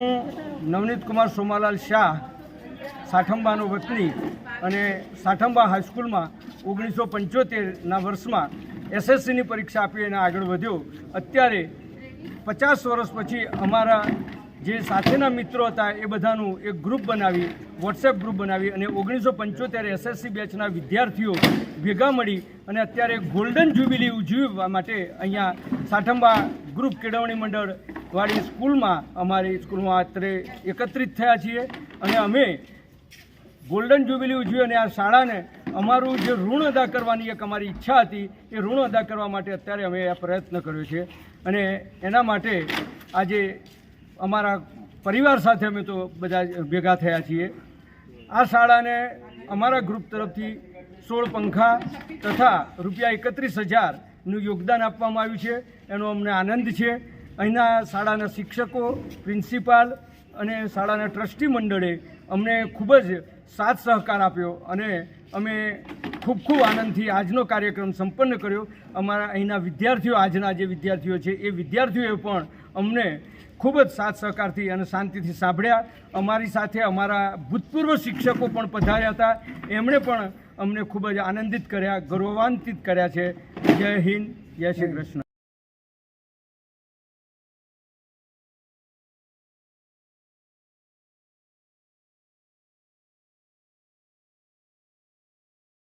નવનીત કુમાર સોમાલાલ શાહ, સાઠંબાનો વતની અને સાઠંબા હાઈસ્કૂલમાં ઓગણીસો પંચોતેરના વર્ષમાં એસએસસીની પરીક્ષા આપી અને આગળ વધ્યો. અત્યારે પચાસ વર્ષ પછી અમારા જે સાથેના મિત્રો હતા એ બધાનું એક ગ્રુપ બનાવી વોટ્સએપ ગ્રુપ બનાવી અને ઓગણીસો પંચોતેર એસએસસી બેચના વિદ્યાર્થીઓ ભેગા મળી અને અત્યારે ગોલ્ડન જ્યુબિલી ઉજવવા માટે અહીંયા સાઠંબા ગ્રુપ કેળવણી મંડળ વાળી સ્કૂલમાં અમારી સ્કૂલમાં અત્રે એકત્રિત થયા છીએ અને અમે ગોલ્ડન જ્યુબિલી ઉજવી અને આ શાળાને અમારું જે ઋણ અદા કરવાની એક અમારી ઈચ્છા હતી, એ ઋણ અદા કરવા માટે અત્યારે અમે આ પ્રયત્ન કર્યો છે. અને એના માટે આજે અમારા પરિવાર સાથે અમે તો બધા ભેગા થયા છીએ. આ શાળાને અમારા ગ્રુપ તરફથી સોળ પંખા તથા રૂપિયા એકત્રીસ હજારનું યોગદાન આપવામાં આવ્યું છે. એનો અમને આનંદ છે. અહીંના શાળાના શિક્ષકો, પ્રિન્સિપાલ અને શાળાના ટ્રસ્ટી મંડળે અમને ખૂબ જ સાથ સહકાર આપ્યો અને અમે ખૂબ ખૂબ આનંદથી આજનો કાર્યક્રમ સંપન્ન કર્યો. અમારા અહીંના વિદ્યાર્થીઓ, આજના જે વિદ્યાર્થીઓ છે, એ વિદ્યાર્થીઓએ પણ અમને ખૂબ જ સાથ સહકારથી અને શાંતિથી સાંભળ્યા. અમારી સાથે અમારા ભૂતપૂર્વ શિક્ષકો પણ પધાર્યા હતા. એમણે પણ અમને ખૂબ જ આનંદિત કર્યા ગૌરવાન્વિત કર્યા છે. જય હિન્દ, જય શ્રી કૃષ્ણ.